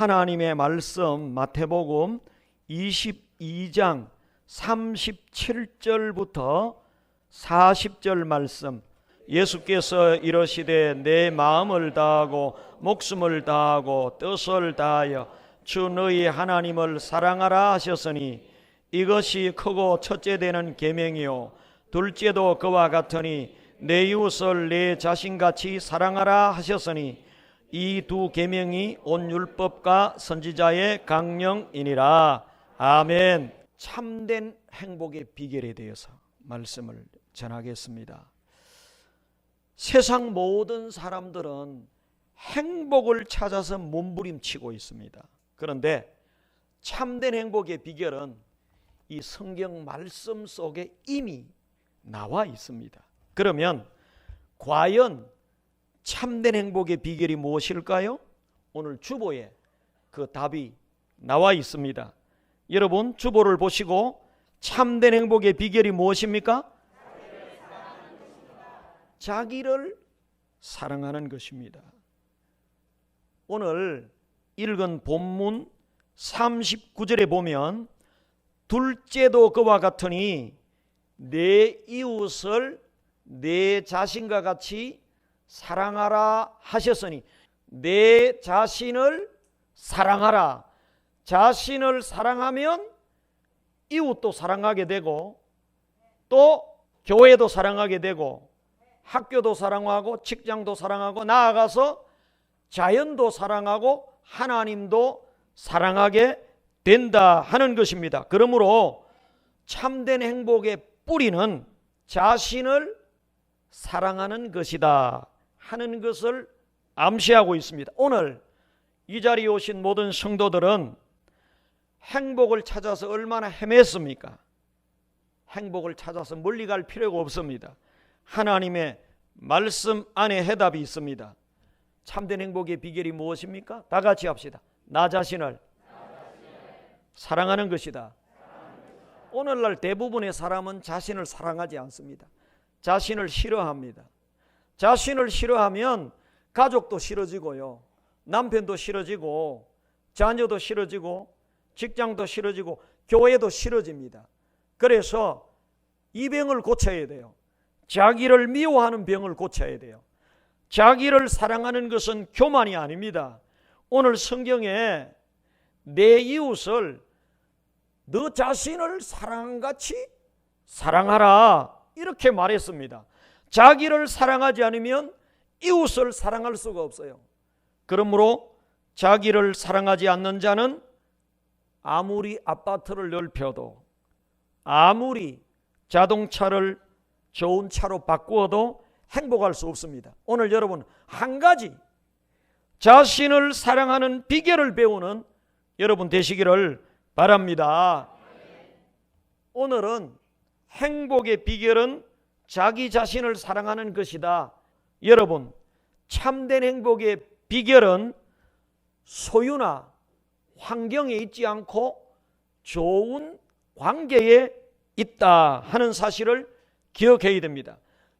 하나님의 말씀 마태복음 22장 37절부터 40절 말씀. 예수께서 이러시되 내 마음을 다하고 목숨을 다하고 뜻을 다하여 주 너희 하나님을 사랑하라 하셨으니 이것이 크고 첫째 되는 계명이요 둘째도 그와 같으니 내 이웃을 내 자신같이 사랑하라 하셨으니 이 두 계명이 온 율법과 선지자의 강령이니라. 아멘. 참된 행복의 비결에 대해서 말씀을 전하겠습니다. 세상 모든 사람들은 행복을 찾아서 몸부림치고 있습니다. 그런데 참된 행복의 비결은 이 성경 말씀 속에 이미 나와 있습니다. 그러면 과연 참된 행복의 비결이 무엇일까요? 오늘 주보에 그 답이 나와 있습니다. 여러분 주보를 보시고 참된 행복의 비결이 무엇입니까? 자기를 사랑하는 것입니다. 오늘 읽은 본문 39절에 보면 둘째도 그와 같으니 내 이웃을 내 자신과 같이 사랑하라 하셨으니 내 자신을 사랑하라. 자신을 사랑하면 이웃도 사랑하게 되고 또 교회도 사랑하게 되고 학교도 사랑하고 직장도 사랑하고 나아가서 자연도 사랑하고 하나님도 사랑하게 된다 하는 것입니다. 그러므로 참된 행복의 뿌리는 자신을 사랑하는 것이다 하는 것을 암시하고 있습니다. 오늘 이 자리에 오신 모든 성도들은 행복을 찾아서 얼마나 헤맸습니까? 행복을 찾아서 멀리 갈 필요가 없습니다. 하나님의 말씀 안에 해답이 있습니다. 참된 행복의 비결이 무엇입니까? 다 같이 합시다. 나 자신을 사랑하는 것이다. 오늘날 대부분의 사람은 자신을 사랑하지 않습니다. 자신을 싫어합니다. 자신을 싫어하면 가족도 싫어지고요. 남편도 싫어지고 자녀도 싫어지고 직장도 싫어지고 교회도 싫어집니다. 그래서 이 병을 고쳐야 돼요. 자기를 미워하는 병을 고쳐야 돼요. 자기를 사랑하는 것은 교만이 아닙니다. 오늘 성경에 내 이웃을 너 자신을 사랑같이 사랑하라 이렇게 말했습니다. 자기를 사랑하지 않으면 이웃을 사랑할 수가 없어요. 그러므로 자기를 사랑하지 않는 자는 아무리 아파트를 넓혀도 아무리 자동차를 좋은 차로 바꾸어도 행복할 수 없습니다. 오늘 여러분 한 가지 자신을 사랑하는 비결을 배우는 여러분 되시기를 바랍니다. 오늘은 행복의 비결은 자기 자신을 사랑하는 것이다. 여러분, 참된 행복의 비결은 소유나 환경에 있지 않고 좋은 관계에 있다 하는 사실을 기억해야 됩니다.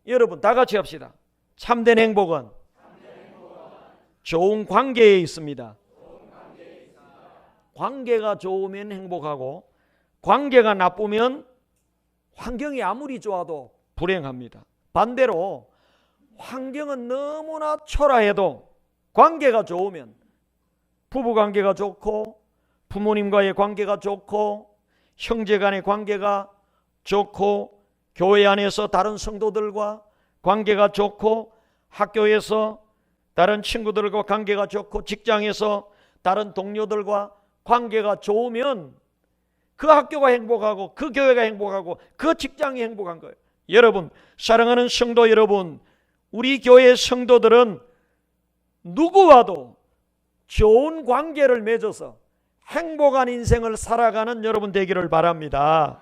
여러분, 다 같이 합시다. 참된 행복은 좋은 관계에 있습니다. 관계가 좋으면 행복하고 관계가 나쁘면 환경이 아무리 좋아도 불행합니다. 반대로 환경은 너무나 초라해도 관계가 좋으면 부부 관계가 좋고 부모님과의 관계가 좋고 형제 간의 관계가 좋고 교회 안에서 다른 성도들과 관계가 좋고 학교에서 다른 친구들과 관계가 좋고 직장에서 다른 동료들과 관계가 좋으면 그 학교가 행복하고 그 교회가 행복하고 그 직장이 행복한 거예요. 여러분, 사랑하는 성도 여러분, 우리 교회 성도들은 누구와도 좋은 관계를 맺어서 행복한 인생을 살아가는 여러분 되기를 바랍니다.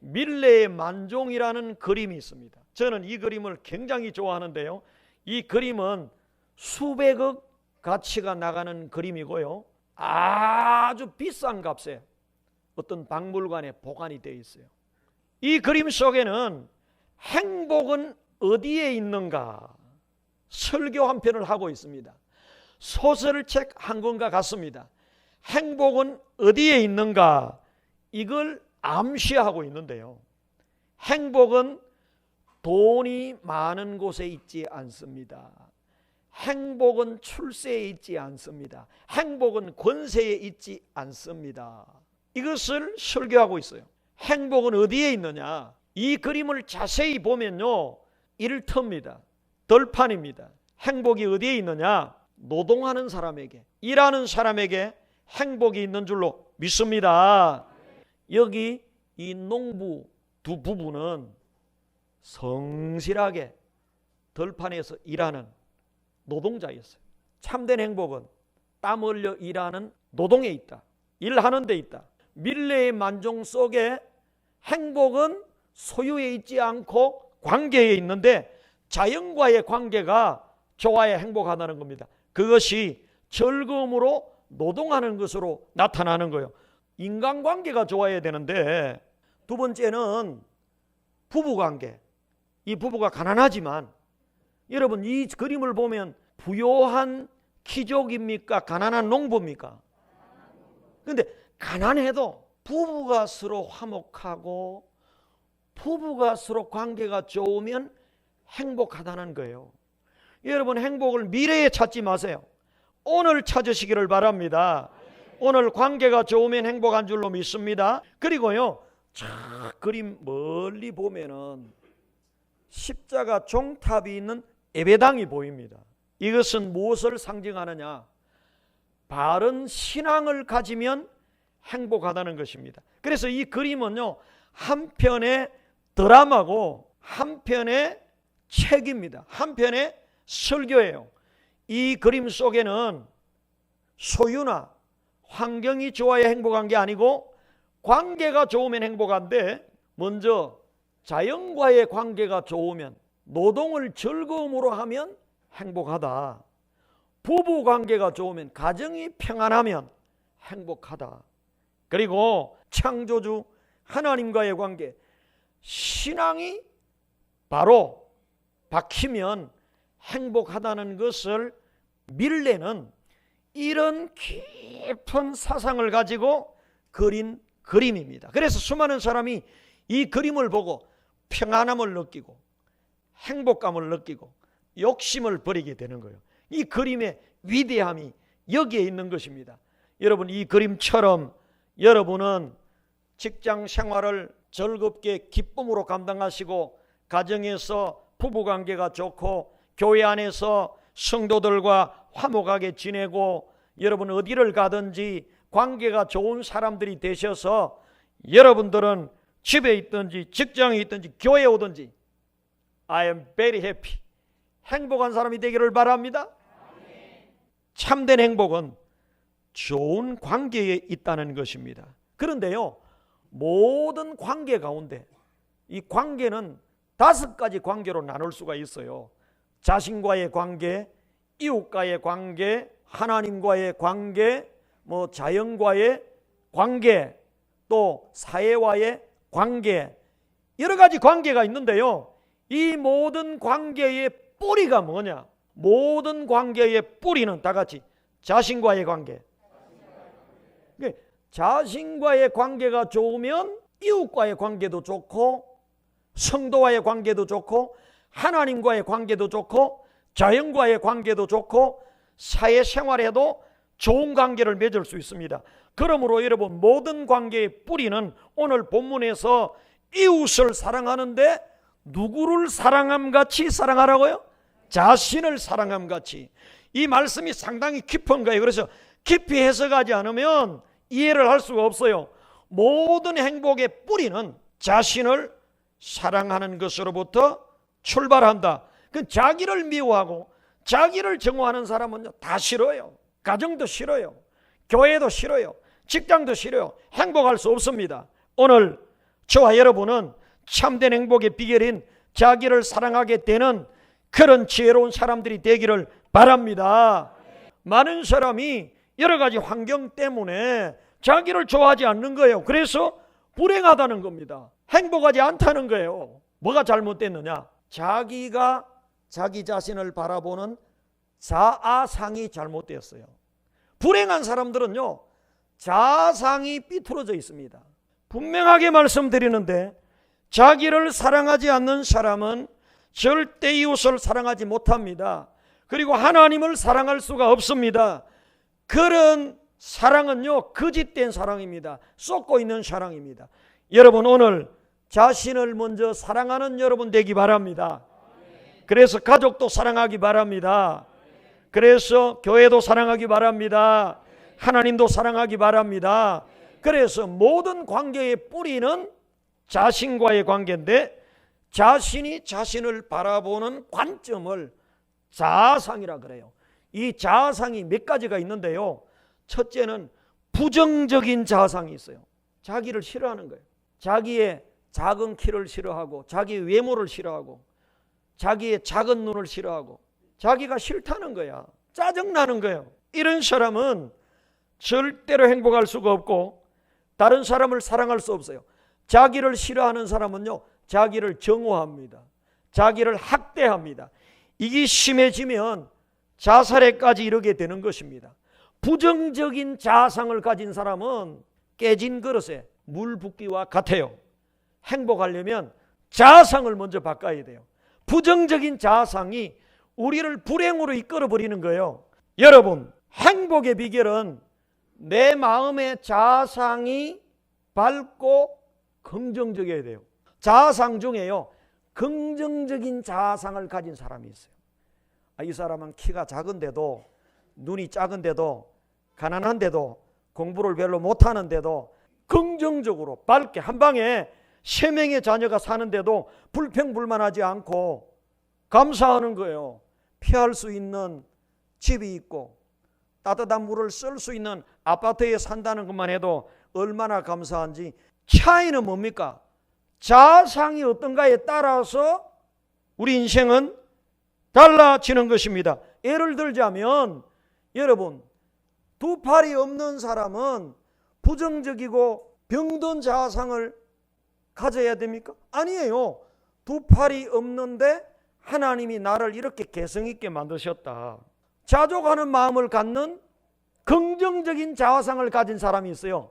밀레의 만종이라는 그림이 있습니다. 저는 이 그림을 굉장히 좋아하는데요. 이 그림은 수백억 가치가 나가는 그림이고요. 아주 비싼 값에 어떤 박물관에 보관이 되어 있어요. 이 그림 속에는 행복은 어디에 있는가? 설교 한 편을 하고 있습니다. 소설책 한 권과 같습니다. 행복은 어디에 있는가? 이걸 암시하고 있는데요. 행복은 돈이 많은 곳에 있지 않습니다. 행복은 출세에 있지 않습니다. 행복은 권세에 있지 않습니다. 이것을 설교하고 있어요. 행복은 어디에 있느냐? 이 그림을 자세히 보면요. 일터입니다. 덜판입니다. 행복이 어디에 있느냐? 노동하는 사람에게, 일하는 사람에게 행복이 있는 줄로 믿습니다. 여기 이 농부 두 부부는 성실하게 덜판에서 일하는 노동자였어요. 참된 행복은 땀 흘려 일하는 노동에 있다. 일하는 데 있다. 밀레의 만종 속에 행복은 소유에 있지 않고 관계에 있는데 자연과의 관계가 좋아야 행복하다는 겁니다. 그것이 즐거움으로 노동하는 것으로 나타나는 거예요. 인간관계가 좋아야 되는데 두 번째는 부부관계. 이 부부가 가난하지만 여러분 이 그림을 보면 부요한 키족입니까? 가난한 농부입니까? 근데 가난해도 부부가 서로 화목하고 부부가 서로 관계가 좋으면 행복하다는 거예요. 여러분 행복을 미래에 찾지 마세요. 오늘 찾으시기를 바랍니다. 오늘 관계가 좋으면 행복한 줄로 믿습니다. 그리고요, 저 그림 멀리 보면은 십자가 종탑이 있는 예배당이 보입니다. 이것은 무엇을 상징하느냐? 바른 신앙을 가지면 행복하다는 것입니다. 그래서 이 그림은요, 한편의 드라마고 한편의 책입니다. 한편의 설교예요. 이 그림 속에는 소유나 환경이 좋아야 행복한 게 아니고 관계가 좋으면 행복한데 먼저 자연과의 관계가 좋으면 노동을 즐거움으로 하면 행복하다. 부부 관계가 좋으면 가정이 평안하면 행복하다. 그리고 창조주 하나님과의 관계 신앙이 바로 박히면 행복하다는 것을 밀레는 이런 깊은 사상을 가지고 그린 그림입니다. 그래서 수많은 사람이 이 그림을 보고 평안함을 느끼고 행복감을 느끼고 욕심을 버리게 되는 거예요. 이 그림의 위대함이 여기에 있는 것입니다. 여러분 이 그림처럼 여러분은 직장 생활을 즐겁게 기쁨으로 감당하시고 가정에서 부부 관계가 좋고 교회 안에서 성도들과 화목하게 지내고 여러분 어디를 가든지 관계가 좋은 사람들이 되셔서 여러분들은 집에 있든지 직장에 있든지 교회에 오든지 I am very happy. 행복한 사람이 되기를 바랍니다. 참된 행복은 좋은 관계에 있다는 것입니다. 그런데요, 모든 관계 가운데 이 관계는 다섯 가지 관계로 나눌 수가 있어요. 자신과의 관계, 이웃과의 관계, 하나님과의 관계, 뭐 자연과의 관계, 또 사회와의 관계, 여러 가지 관계가 있는데요. 이 모든 관계의 뿌리가 뭐냐? 모든 관계의 뿌리는 다 같이 자신과의 관계. 자신과의 관계가 좋으면 이웃과의 관계도 좋고 성도와의 관계도 좋고 하나님과의 관계도 좋고 자연과의 관계도 좋고 사회 생활에도 좋은 관계를 맺을 수 있습니다. 그러므로 여러분 모든 관계의 뿌리는 오늘 본문에서 이웃을 사랑하는데 누구를 사랑함 같이 사랑하라고요? 자신을 사랑함 같이. 이 말씀이 상당히 깊은 거예요. 그래서 깊이 해석하지 않으면 이해를 할 수가 없어요. 모든 행복의 뿌리는 자신을 사랑하는 것으로부터 출발한다. 그 자기를 미워하고 자기를 정오하는 사람은 다 싫어요. 가정도 싫어요. 교회도 싫어요. 직장도 싫어요. 행복할 수 없습니다. 오늘 저와 여러분은 참된 행복의 비결인 자기를 사랑하게 되는 그런 지혜로운 사람들이 되기를 바랍니다. 많은 사람이 여러 가지 환경 때문에 자기를 좋아하지 않는 거예요. 그래서 불행하다는 겁니다. 행복하지 않다는 거예요. 뭐가 잘못됐느냐? 자기가 자기 자신을 바라보는 자아상이 잘못되었어요. 불행한 사람들은요, 자상이 삐뚤어져 있습니다. 분명하게 말씀드리는데, 자기를 사랑하지 않는 사람은 절대 이웃을 사랑하지 못합니다. 그리고 하나님을 사랑할 수가 없습니다. 그런 사랑은요, 거짓된 사랑입니다. 쏟고 있는 사랑입니다. 여러분, 오늘 자신을 먼저 사랑하는 여러분 되기 바랍니다. 그래서 가족도 사랑하기 바랍니다. 그래서 교회도 사랑하기 바랍니다. 하나님도 사랑하기 바랍니다. 그래서 모든 관계의 뿌리는 자신과의 관계인데 자신이 자신을 바라보는 관점을 자아상이라 그래요. 이 자아상이 몇 가지가 있는데요. 첫째는 부정적인 자아상이 있어요. 자기를 싫어하는 거예요. 자기의 작은 키를 싫어하고 자기 외모를 싫어하고 자기의 작은 눈을 싫어하고 자기가 싫다는 거야. 짜증나는 거예요. 이런 사람은 절대로 행복할 수가 없고 다른 사람을 사랑할 수 없어요. 자기를 싫어하는 사람은요. 자기를 정오합니다. 자기를 학대합니다. 이게 심해지면 자살에까지 이르게 되는 것입니다. 부정적인 자상을 가진 사람은 깨진 그릇에 물 붓기와 같아요. 행복하려면 자상을 먼저 바꿔야 돼요. 부정적인 자상이 우리를 불행으로 이끌어 버리는 거예요. 여러분, 행복의 비결은 내 마음의 자상이 밝고 긍정적이어야 돼요. 자상 중에요. 긍정적인 자상을 가진 사람이 있어요. 아, 이 사람은 키가 작은데도 눈이 작은데도 가난한데도 공부를 별로 못하는데도 긍정적으로 밝게 한 방에 세 명의 자녀가 사는데도 불평불만하지 않고 감사하는 거예요. 피할 수 있는 집이 있고 따뜻한 물을 쓸 수 있는 아파트에 산다는 것만 해도 얼마나 감사한지 차이는 뭡니까? 자상이 어떤가에 따라서 우리 인생은 달라지는 것입니다. 예를 들자면 여러분 두 팔이 없는 사람은 부정적이고 병든 자상을 가져야 됩니까? 아니에요. 두 팔이 없는데 하나님이 나를 이렇게 개성 있게 만드셨다. 자족하는 마음을 갖는 긍정적인 자화상을 가진 사람이 있어요.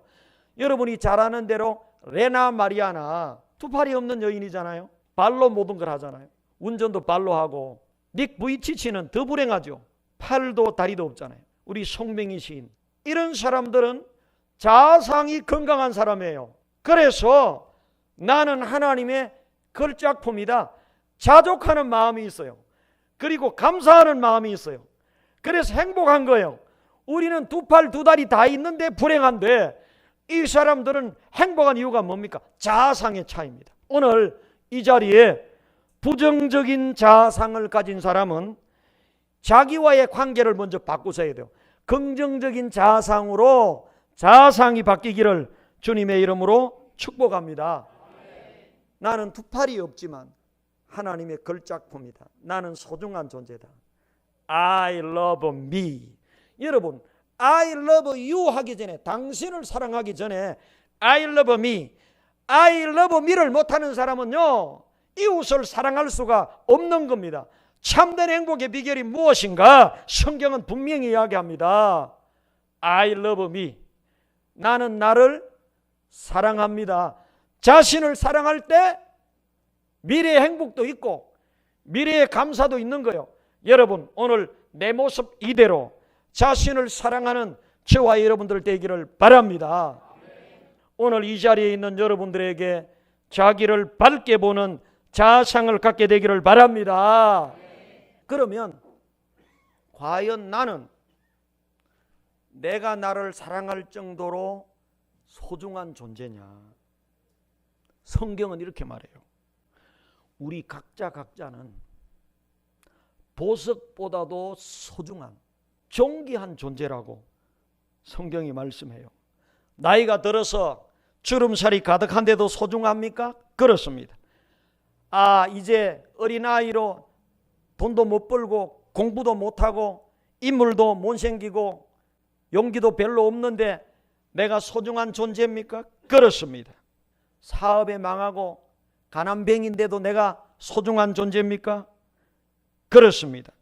여러분이 잘 아는 대로 레나 마리아나 두 팔이 없는 여인이잖아요. 발로 모든 걸 하잖아요. 운전도 발로 하고 닉 부이치치는 더 불행하죠. 팔도 다리도 없잖아요. 우리 시인 이런 사람들은 자상이 건강한 사람이에요. 그래서 나는 하나님의 걸작품이다. 자족하는 마음이 있어요. 그리고 감사하는 마음이 있어요. 그래서 행복한 거예요. 우리는 두 팔, 두 다리 다 있는데 불행한데 이 사람들은 행복한 이유가 뭡니까? 자상의 차이입니다. 오늘 이 자리에 부정적인 자상을 가진 사람은 자기와의 관계를 먼저 바꾸셔야 돼요. 긍정적인 자상으로 자상이 바뀌기를 주님의 이름으로 축복합니다. 나는 두 팔이 없지만 하나님의 걸작품이다. 나는 소중한 존재다. I love me. 여러분, I love you 하기 전에 당신을 사랑하기 전에 I love me. I love me를 못하는 사람은요 이웃을 사랑할 수가 없는 겁니다. 참된 행복의 비결이 무엇인가? 성경은 분명히 이야기합니다. I love me. 나는 나를 사랑합니다. 자신을 사랑할 때 미래의 행복도 있고 미래의 감사도 있는 거예요. 여러분 오늘 내 모습 이대로 자신을 사랑하는 저와 여러분들 되기를 바랍니다. 오늘 이 자리에 있는 여러분들에게 자기를 밝게 보는 자상을 갖게 되기를 바랍니다. 그러면 과연 나는 내가 나를 사랑할 정도로 소중한 존재냐? 성경은 이렇게 말해요. 우리 각자 각자는 보석보다도 소중한 존귀한 존재라고 성경이 말씀해요. 나이가 들어서 주름살이 가득한데도 소중합니까? 그렇습니다. 아, 이제 어린아이로 돈도 못 벌고 공부도 못하고 인물도 못 생기고 용기도 별로 없는데 내가 소중한 존재입니까? 그렇습니다. 사업에 망하고 가난뱅인데도 내가 소중한 존재입니까? 그렇습니다.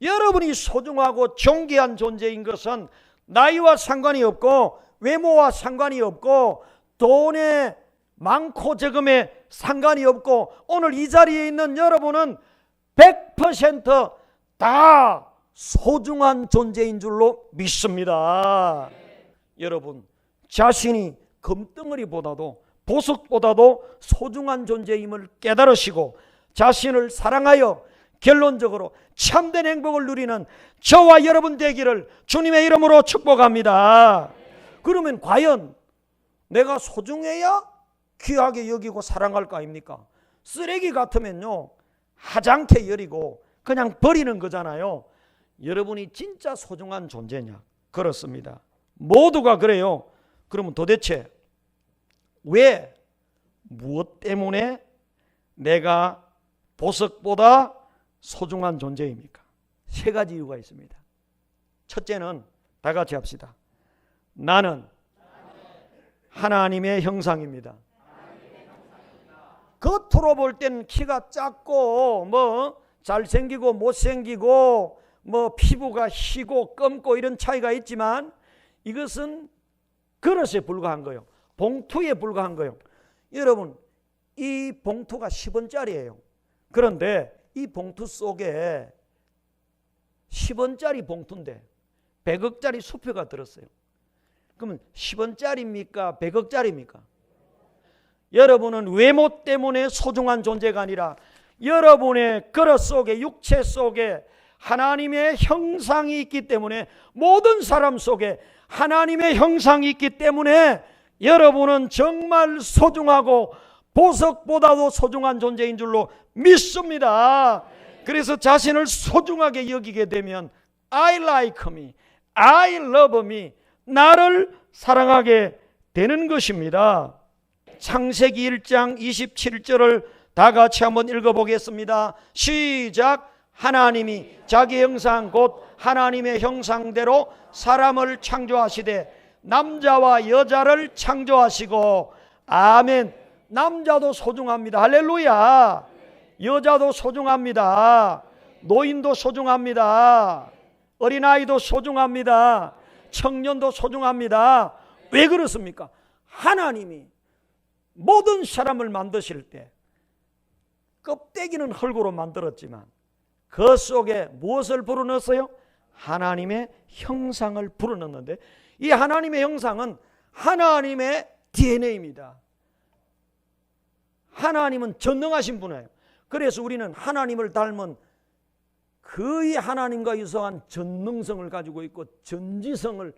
여러분이 소중하고 존귀한 존재인 것은 나이와 상관이 없고 외모와 상관이 없고 돈에 많고 적음에 상관이 없고 오늘 이 자리에 있는 여러분은 100%다 소중한 존재인 줄로 믿습니다. 여러분 자신이 금덩어리보다도 보석보다도 소중한 존재임을 깨달으시고 자신을 사랑하여 결론적으로 참된 행복을 누리는 저와 여러분 되기를 주님의 이름으로 축복합니다. 그러면 과연 내가 소중해야 귀하게 여기고 사랑할 거 아닙니까? 쓰레기 같으면요 하장케 여리고 그냥 버리는 거잖아요. 여러분이 진짜 소중한 존재냐? 그렇습니다. 모두가 그래요. 그러면 도대체 왜 무엇 때문에 내가 보석보다 소중한 존재입니까? 세 가지 이유가 있습니다. 첫째는 다 같이 합시다. 나는 하나님의 형상입니다. 겉으로 볼땐 키가 작고 뭐 잘생기고 못생기고 뭐 피부가 희고 검고 이런 차이가 있지만 이것은 그릇에 불과한 거예요. 봉투에 불과한 거예요. 여러분 이 봉투가 10원짜리예요. 그런데 이 봉투 속에 10원짜리 봉투인데 100억짜리 수표가 들었어요. 그러면 10원짜리입니까? 100억짜리입니까? 여러분은 외모 때문에 소중한 존재가 아니라 여러분의 그릇 속에 육체 속에 하나님의 형상이 있기 때문에 모든 사람 속에 하나님의 형상이 있기 때문에 여러분은 정말 소중하고 보석보다도 소중한 존재인 줄로 믿습니다. 그래서 자신을 소중하게 여기게 되면 I like me, I love me, 나를 사랑하게 되는 것입니다. 창세기 1장 27절을 다 같이 한번 읽어보겠습니다. 시작. 하나님이 자기 형상 곧 하나님의 형상대로 사람을 창조하시되 남자와 여자를 창조하시고 아멘. 남자도 소중합니다. 할렐루야. 여자도 소중합니다. 노인도 소중합니다. 어린아이도 소중합니다. 청년도 소중합니다. 왜 그렇습니까? 하나님이 모든 사람을 만드실 때 껍데기는 흙으로 만들었지만 그 속에 무엇을 불어넣었어요? 하나님의 형상을 불어넣는데 이 하나님의 형상은 하나님의 DNA입니다. 하나님은 전능하신 분이에요. 그래서 우리는 하나님을 닮은 거의 하나님과 유사한 전능성을 가지고 있고 전지성을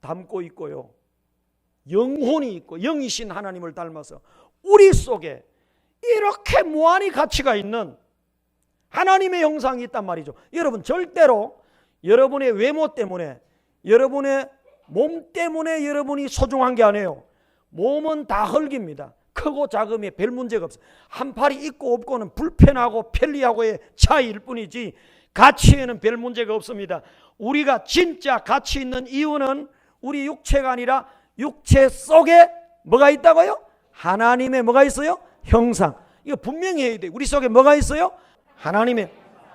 담고 있고요. 영혼이 있고 영이신 하나님을 닮아서 우리 속에 이렇게 무한히 가치가 있는 하나님의 형상이 있단 말이죠. 여러분 절대로 여러분의 외모 때문에 여러분의 몸 때문에 여러분이 소중한 게 아니에요. 몸은 다 흙입니다. 크고 작음에 별 문제가 없어요. 한 팔이 있고 없고는 불편하고 편리하고의 차이일 뿐이지 가치에는 별 문제가 없습니다. 우리가 진짜 가치 있는 이유는 우리 육체가 아니라 육체 속에 뭐가 있다고요? 하나님의 뭐가 있어요? 형상. 이거 분명히 해야 돼. 우리 속에 뭐가 있어요? 하나님의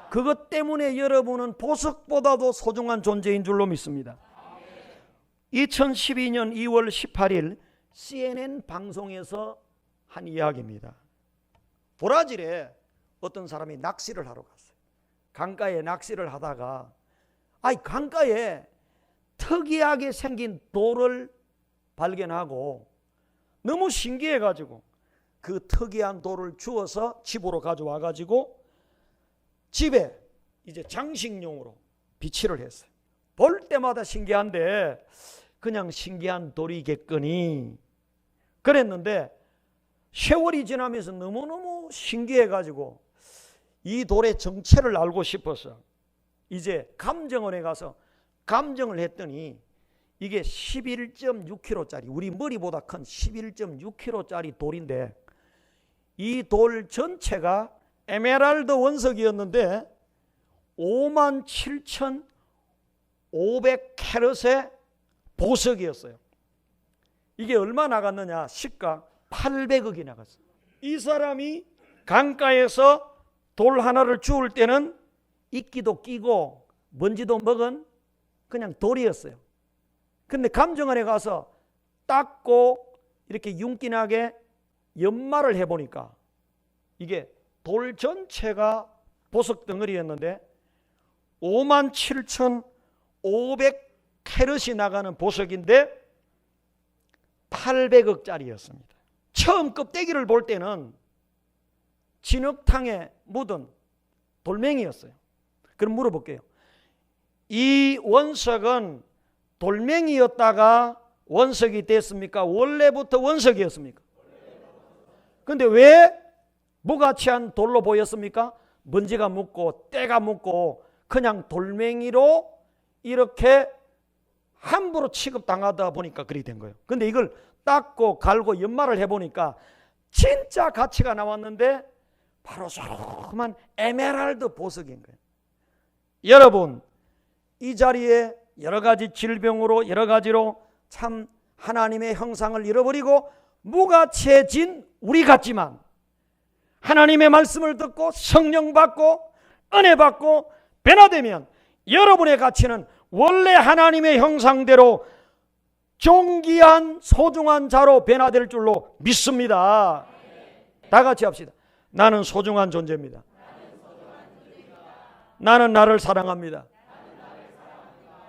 그것 때문에 여러분은 보석보다도 소중한 존재인 줄로 믿습니다. 2012년 2월 18일 CNN 방송에서 한 이야기입니다. 브라질에 어떤 사람이 낚시를 하러 갔어요. 강가에 낚시를 하다가 아이 강가에 특이하게 생긴 돌을 발견하고 너무 신기해 가지고 그 특이한 돌을 주워서 집으로 가져와 가지고 집에 이제 장식용으로 비치를 했어요. 볼 때마다 신기한데 그냥 신기한 돌이겠거니 그랬는데 세월이 지나면서 너무너무 신기해 가지고 이 돌의 정체를 알고 싶어서 이제 감정원에 가서 감정을 했더니 이게 11.6kg짜리 우리 머리보다 큰 11.6kg짜리 돌인데 이 돌 전체가 에메랄드 원석이었는데 5만 7,500 캐럿의 보석이었어요. 이게 얼마 나갔느냐? 시가 800억이 나갔어요. 이 사람이 강가에서 돌 하나를 주울 때는 이끼도 끼고 먼지도 먹은 그냥 돌이었어요. 근데 감정원에 가서 닦고 이렇게 윤기나게 연마를 해보니까 이게 돌 전체가 보석 덩어리였는데 5만 7천 500 캐럿이 나가는 보석인데 800억짜리였습니다. 처음 껍데기를 볼 때는 진흙탕에 묻은 돌멩이였어요. 그럼 물어볼게요. 이 원석은 돌멩이였다가 원석이 됐습니까? 원래부터 원석이었습니까? 근데 왜 무가치한 돌로 보였습니까? 먼지가 묻고 때가 묻고 그냥 돌멩이로 이렇게 함부로 취급당하다 보니까 그리 된 거예요. 근데 이걸 닦고 갈고 연마를 해보니까 진짜 가치가 나왔는데 바로 조그만 에메랄드 보석인 거예요. 여러분, 이 자리에 여러 가지 질병으로 여러 가지로 참 하나님의 형상을 잃어버리고 무가치해진 우리 같지만 하나님의 말씀을 듣고 성령 받고 은혜 받고 변화되면 여러분의 가치는 원래 하나님의 형상대로 존귀한 소중한 자로 변화될 줄로 믿습니다. 다 같이 합시다. 나는 소중한 존재입니다. 나는 나를 사랑합니다.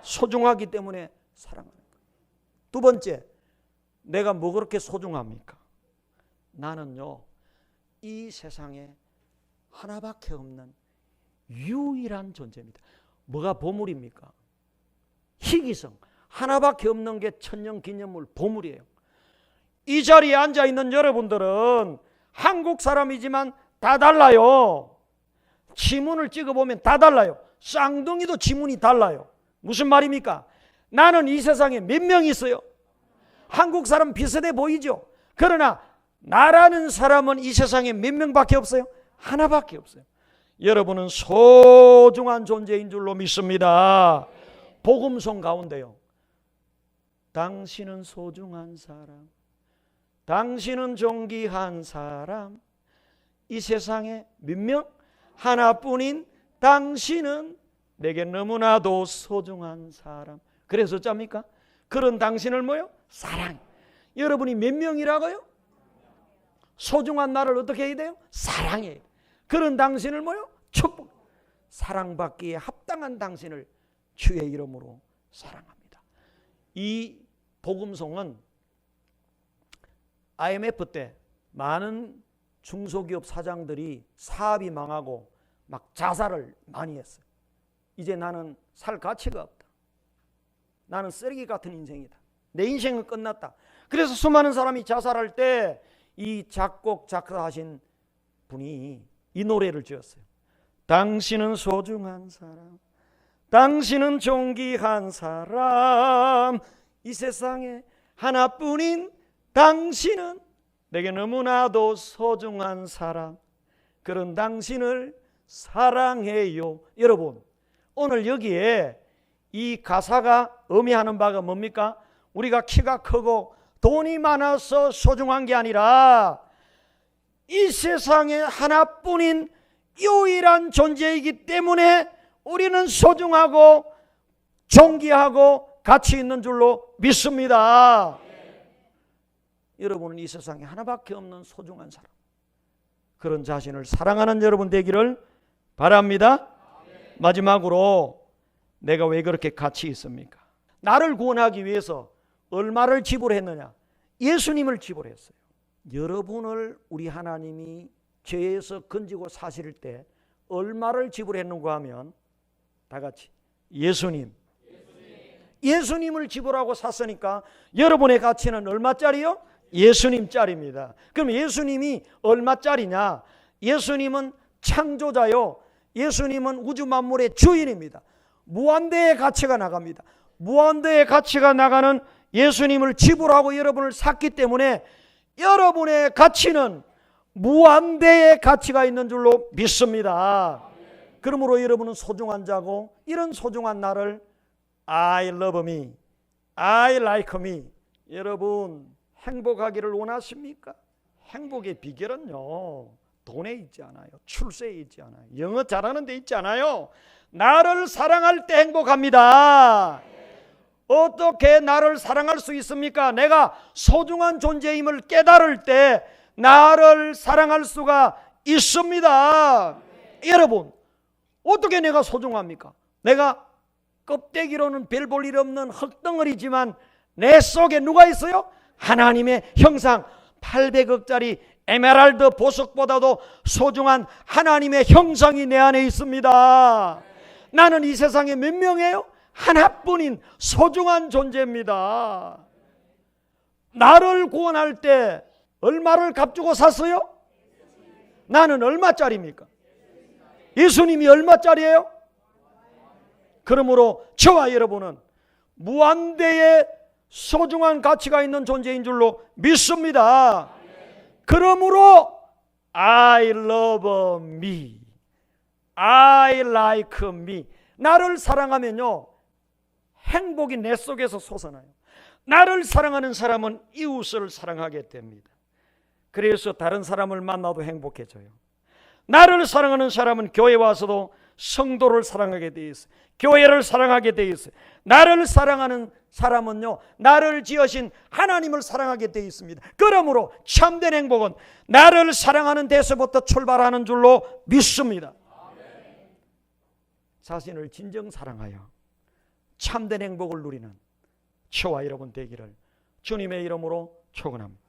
소중하기 때문에 사랑하는 거예요. 두 번째, 내가 뭐 그렇게 소중합니까? 나는요, 이 세상에 하나밖에 없는 유일한 존재입니다. 뭐가 보물입니까? 희귀성. 하나밖에 없는 게 천년 기념물 보물이에요. 이 자리에 앉아 있는 여러분들은 한국 사람이지만 다 달라요. 지문을 찍어보면 다 달라요. 쌍둥이도 지문이 달라요. 무슨 말입니까? 나는 이 세상에 몇 명 있어요? 한국 사람 비슷해 보이죠? 그러나 나라는 사람은 이 세상에 몇 명밖에 없어요? 하나밖에 없어요. 여러분은 소중한 존재인 줄로 믿습니다. 복음성 가운데요. 당신은 소중한 사람. 당신은 존귀한 사람. 이 세상에 몇 명? 하나뿐인 당신은 내게 너무나도 소중한 사람. 그래서 짭니까? 그런 당신을 뭐요? 사랑. 여러분이 몇 명이라고요? 소중한 나를 어떻게 해야 돼요? 사랑해. 그런 당신을 뭐요? 축복. 사랑받기에 합당한 당신을 주의 이름으로 사랑합니다. 이 복음송은 IMF 때 많은 중소기업 사장들이 사업이 망하고 막 자살을 많이 했어요. 이제 나는 살 가치가 없다. 나는 쓰레기 같은 인생이다. 내 인생은 끝났다. 그래서 수많은 사람이 자살할 때 이 작곡 작사하신 분이 이 노래를 지었어요. 당신은 소중한 사람, 당신은 존귀한 사람, 이 세상에 하나뿐인 당신은 내게 너무나도 소중한 사람, 그런 당신을 사랑해요. 여러분, 오늘 여기에 이 가사가 의미하는 바가 뭡니까? 우리가 키가 크고 돈이 많아서 소중한 게 아니라 이 세상에 하나뿐인 유일한 존재이기 때문에 우리는 소중하고 존귀하고 가치 있는 줄로 믿습니다. 여러분은 이 세상에 하나밖에 없는 소중한 사람. 그런 자신을 사랑하는 여러분 되기를 바랍니다. 마지막으로 내가 왜 그렇게 가치 있습니까? 나를 구원하기 위해서 얼마를 지불했느냐? 예수님을 지불했어요. 여러분을 우리 하나님이 죄에서 건지고 사실 때 얼마를 지불했는가 하면 다 같이 예수님. 예수님을 지불하고 샀으니까 여러분의 가치는 얼마짜리요? 예수님짜리입니다. 그럼 예수님이 얼마짜리냐? 예수님은 창조자요. 예수님은 우주 만물의 주인입니다. 무한대의 가치가 나갑니다. 무한대의 가치가 나가는 예수님을 지불하고 여러분을 샀기 때문에 여러분의 가치는 무한대의 가치가 있는 줄로 믿습니다. 그러므로 여러분은 소중한 자고 이런 소중한 나를 I love me, I like me. 여러분 행복하기를 원하십니까? 행복의 비결은요 돈에 있지 않아요 출세에 있지 않아요 영어 잘하는 데 있지 않아요. 나를 사랑할 때 행복합니다. 어떻게 나를 사랑할 수 있습니까? 내가 소중한 존재임을 깨달을 때 나를 사랑할 수가 있습니다. 여러분 어떻게 내가 소중합니까? 내가 껍데기로는 별 볼 일 없는 흙덩어리지만 내 속에 누가 있어요? 하나님의 형상 800억짜리 에메랄드 보석보다도 소중한 하나님의 형상이 내 안에 있습니다. 나는 이 세상에 몇 명이에요? 하나뿐인 소중한 존재입니다. 나를 구원할 때 얼마를 값주고 샀어요? 나는 얼마짜리입니까? 예수님이 얼마짜리예요? 그러므로 저와 여러분은 무한대의 소중한 가치가 있는 존재인 줄로 믿습니다. 그러므로 I love me. I like me. 나를 사랑하면요. 행복이 내 속에서 솟아나요. 나를 사랑하는 사람은 이웃을 사랑하게 됩니다. 그래서 다른 사람을 만나도 행복해져요. 나를 사랑하는 사람은 교회 와서도 성도를 사랑하게 돼 있어요. 교회를 사랑하게 돼 있어요. 나를 사랑하는 사람은요, 나를 지으신 하나님을 사랑하게 돼 있습니다. 그러므로 참된 행복은 나를 사랑하는 데서부터 출발하는 줄로 믿습니다. 자신을 진정 사랑하여 참된 행복을 누리는 저와 여러분 되기를 주님의 이름으로 축원합니다.